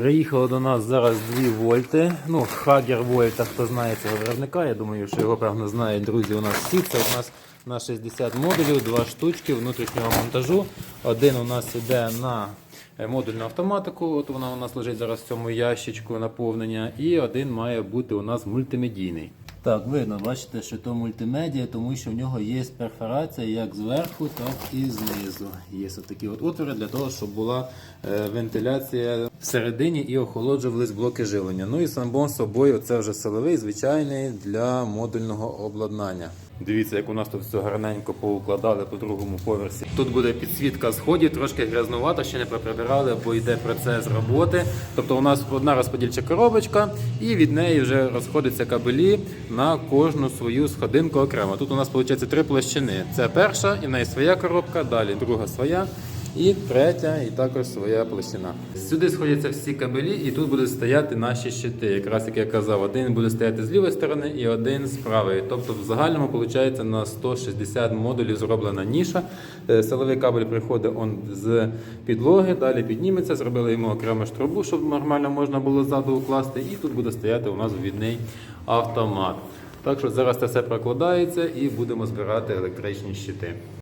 Приїхало до нас зараз 2 вольти. Ну, Хагер Вольта, хто знає цього виробника. Я думаю, що його певно знають друзі у нас всі. Це у нас на 60 модулів, два штучки внутрішнього монтажу. Один у нас іде на е, модульну автоматику. От вона у нас лежить зараз в цьому ящичку наповнення. І один має бути у нас мультимедійний. Так, видно, бачите, що то мультимедіа, тому що в нього є перфорація як зверху, так і знизу. Є такі от отвори для того, щоб була е, вентиляція всередині і охолоджувались блоки живлення. Ну і самбон собою це вже силовий, звичайний для модульного обладнання. Дивіться, як у нас тут все гарненько поукладали по другому поверсі. Тут буде підсвітка сходів, трошки грязнувато, ще не прибирали, бо йде процес роботи. Тобто у нас одна розподільча коробочка, і від неї вже розходяться кабелі на кожну свою сходинку окремо. Тут у нас виходить три площини. Це перша, і неї своя коробка, далі друга своя. І третя, і також своя площина. Сюди сходяться всі кабелі, і тут будуть стояти наші щити. Якраз як я казав, один буде стояти з лівої сторони і один з правої. Тобто, в загальному виходить на 160 модулів зроблена ніша. Е, Силовий кабель приходить он з підлоги, далі підніметься. Зробили йому окрему ж трубу, щоб нормально можна було ззаду укласти. І тут буде стояти у нас ввідний автомат. Так що зараз це все прокладається і будемо збирати електричні щити.